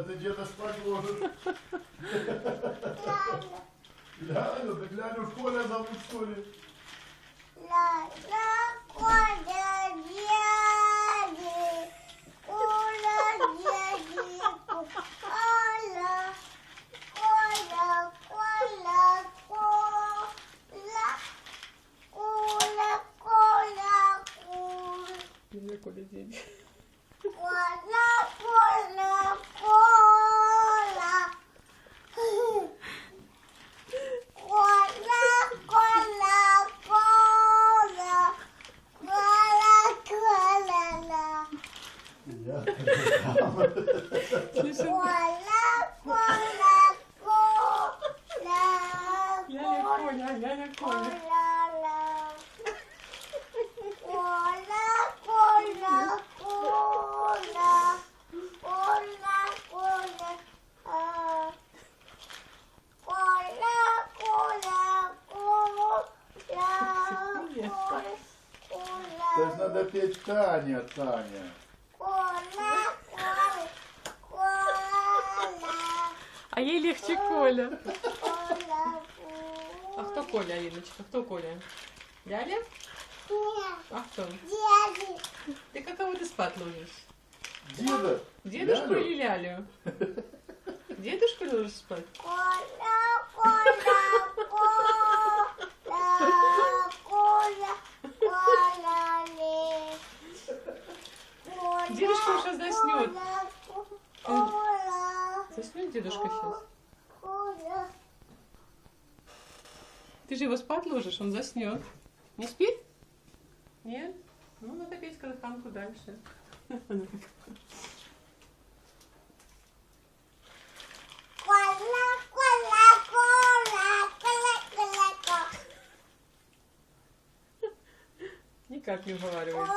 А ты деда спать ложишь? Лялю, так Лялю в школе зовут, что ли? Дядя Коля дядя. Я. Слышишь? Ляля Коля, Ляля Коля. Ja Kieszonka. Jaja konia, jaja konia. To jest nade pięć tania, tania. А ей легче Коля. А кто Коля, Алиночка? Кто Коля? Ляля? А кто? Ты как кого ты спать ложишь? Деда. Дедушку Лялю? или Лялю? Дедушку ложишь спать? Дедушка уже заснет. Заснет дедушка сейчас. Ты же его спать ложишь, он заснет. Не спит? Нет? Ну, надо петь колыханку дальше. Никак не уговаривает.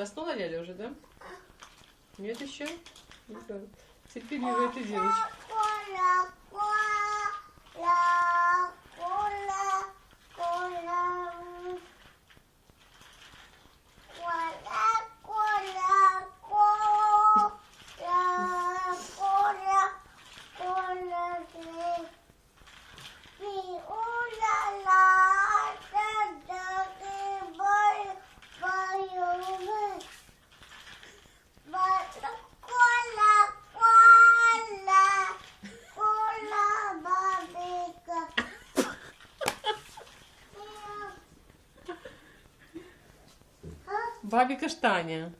Заснула Ляля уже, да? Нет еще? Ну. Терпеливая ты девочка. Бабика Штаня.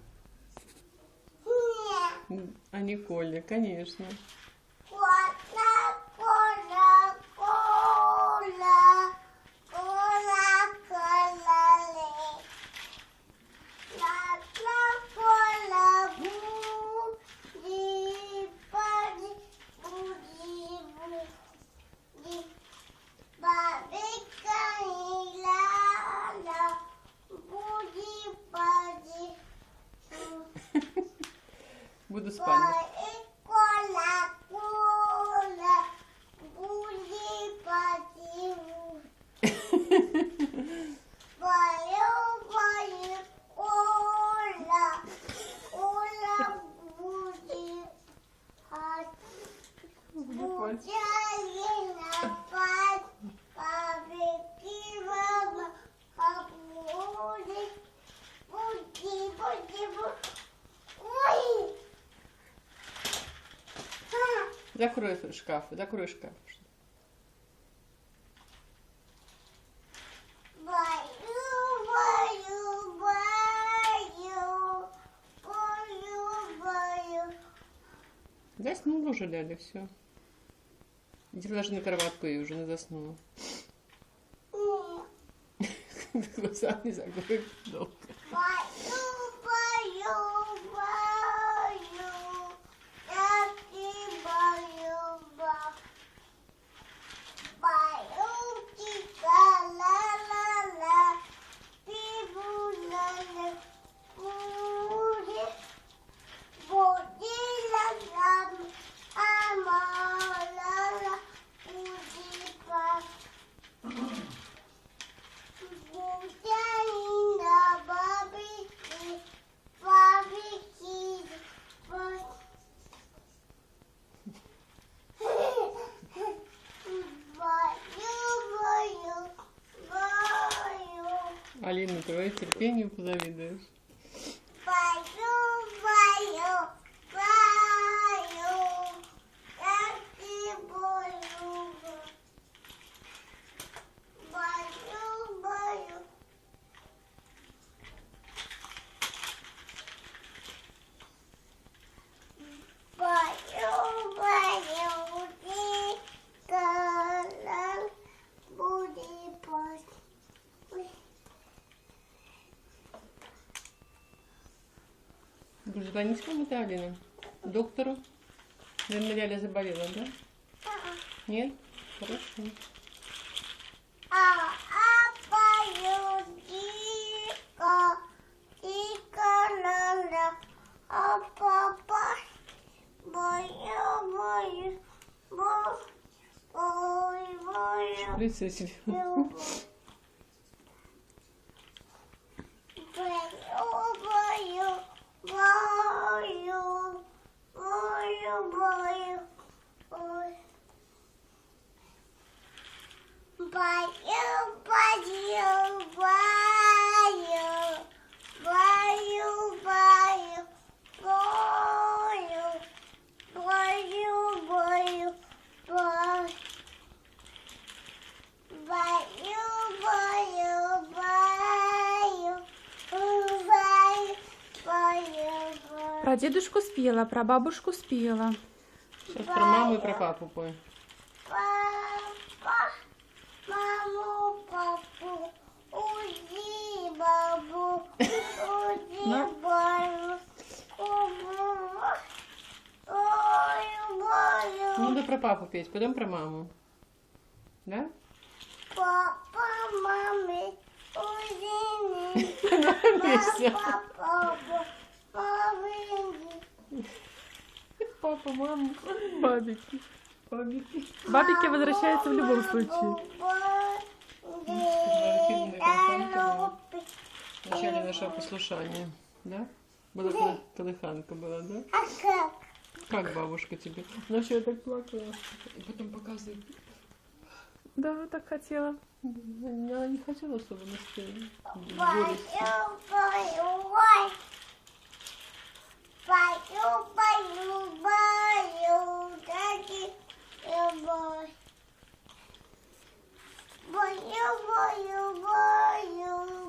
А не Коля, конечно. Буду спать. Кола, Закрой шкаф, закрой шкаф. Заснула уже Ляля, все. Иди ложи на кроватку и уже не заснула. Глаза не закрой долго. Алина, твое терпению позавидуешь. Дружба, не сходите, Алина? К Доктору? Наверное, заболела, да? Нет? Хорошо. А, Про дедушку спела, про бабушку спела. Сейчас про маму и про папу пой. Папа, маму, папу, уйди, бабу, уйди, Ну. бабу, Ну, да про папу петь, потом про маму. Да? папа, маме, уйди, папа, папа, Папа, мама, бабики. Бабики. Бабики возвращаются в любом случае. Вначале нашего послушания, да? Была колы- колыханка была, да? А как? Как бабушка тебе? Вначале так плакала. И потом показывает. Да, так хотела. Она не хотела, чтобы мы Pai, o pai, o pai, o daqui, eu vou. Vou, eu vou, eu vou, eu vou.